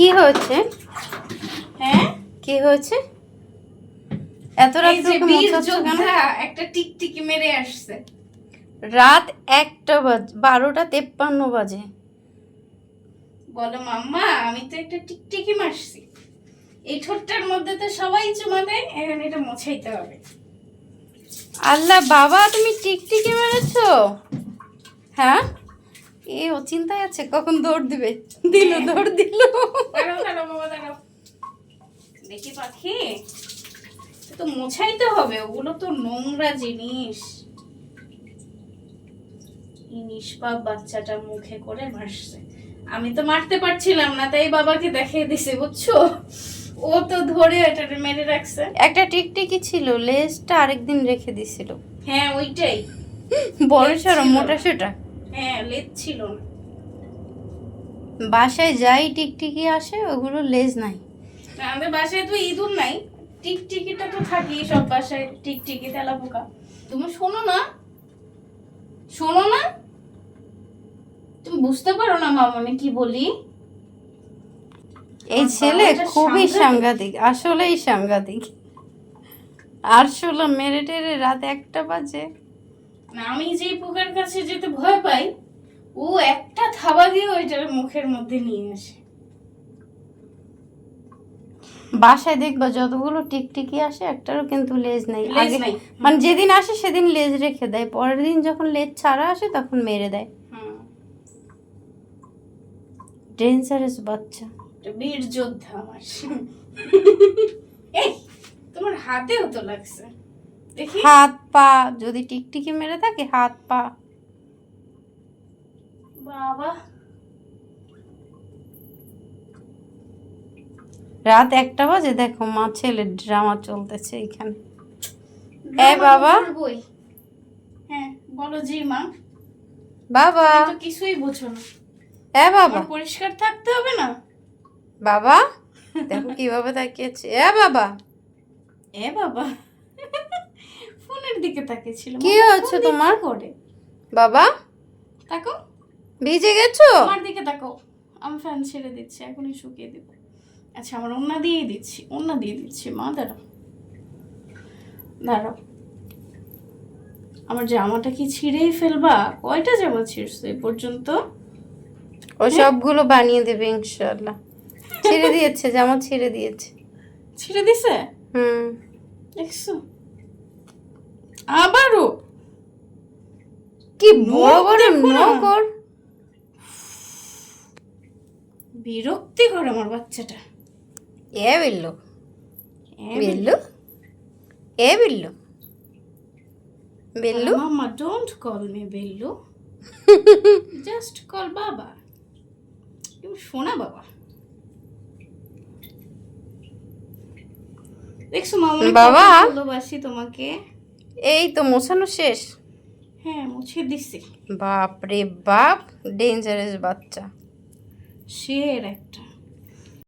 কি হয়েছে? হ্যাঁ? কি হয়েছে? এত রাত একটা টিকটিকি মেরে আসছে। রাত একটা বাজ বারোটা তেপ্পান্ন বাজে। বলো মাম্মা আমি তো একটা টিকটিকি মারছি। এই ঠোঁটটার মধ্যে তো সবাই চুমা দেয় এখন এটা মোছাইতে হবে। আল্লাহ বাবা তুমি টিকটিকি মেরেছো? হ্যাঁ? এ ও চিন্তায় আছে কখন দৌড় দিবে? দিল দৌড় দিল। দেখি পাখি। তো মোছাইতে হবে ওগুলো তো নোংরা জিনিস। নিষ্পাপ বাচ্চাটা মুখে করে মারছে। আমি তো মারতে পারছিলাম না তাই বাবাকে দেখিয়ে দিছে বুঝছ? ও তো ধরে এটা মেরে রাখছে। একটা টিকটিকি ছিল লেজটা আরেকদিন রেখে দিছিল। হ্যাঁ ওইটাই। বড় ছিল। মোটা সোটা। হ্যাঁ লেজ ছিল না। বাসায় যাই টিকটিকি আসে ওগুলো লেজ নাই। আমাদের বাসায় তো ইঁদুর নাই। টিকটিকিটা তো থাকি সব বাসায় টিকটিকি তেলা পোকা তুমি শোনো না। শোনো না। তুমি বুঝতে পারো না মামনি কি বলি। এই ছেলে খুবই সাংঘাতিক। আসলেই সাংঘাতিক। আর ষোলো মেরে টেরে রাত একটা বাজে। আমি যে পোকার কাছে যেতে ভয় পাই ও একটা থাবা দিয়ে ওইটার মুখের মধ্যে নিয়ে আসে। বাসায় দেখবা যতগুলো টিকটিকি আসে একটারও কিন্তু লেজ নেই। লেজ আগে নাই। মানে যেদিন আসে সেদিন লেজ রেখে দেয়। পরের দিন যখন লেজ ছাড়া আসে তখন মেরে দেয়। হুম, ডেঞ্জারাস বাচ্চা। বীর যোদ্ধা আমার। এই তোমার হাতেও তো লাগছে। হাত পা যদি টিকটিকি মেরে থাকে হাত পা। বাবা। রাত একটা বাজে দেখো মা ছেলে ড্রামা চলতেছে এখানে। এই বাবা। হ্যাঁ বলো জি মা। বাবা। তো কিছুই বুঝো না। এ বাবা। পরিষ্কার থাকতে হবে না? বাবা দেখো কীভাবে তাকিয়েছে এ বাবা। এ বাবা। দিকে তাকিয়েছিল। কি হয়েছে তোমার? করে? বাবা? তাকো। ভিজে গেছো? আমার দিকে তাকো। আমি ফ্যান ছেড়ে দিচ্ছি এখনই শুকিয়ে দেব। আচ্ছা আমার ওন্না দিচ্ছি ওন্না দিয়ে দিচ্ছি মা দাঁড়াও। দাঁড়াও। আমার জামাটা কি ছিঁড়েই ফেলবা? কয়টা জামা ছিঁড়ছো এ পর্যন্ত? ও সবগুলো বানিয়ে দেবে ইনশাল্লাহ ছিঁড়ে দিয়েছে জামা ছেড়ে দিয়েছে। ছিঁড়ে দিছে? হুম। দেখছ? আবারও? কি বড় বড় দেখো না। বিরক্তি করে আমার বাচ্চাটা। এ বিল্লু। বিল্লু। এ বিল্লু। বিল্লু। মামা don't call me Billu. Just call বাবা। তুমি শোনা বাবা। দেখছ মামা বাবা। ভালোবাসি তোমাকে। এই তো মোছানো শেষ? হ্যাঁ মুছে দিছি। বাপ রে বাপ ডেঞ্জারাস বাচ্চা। শের একটা।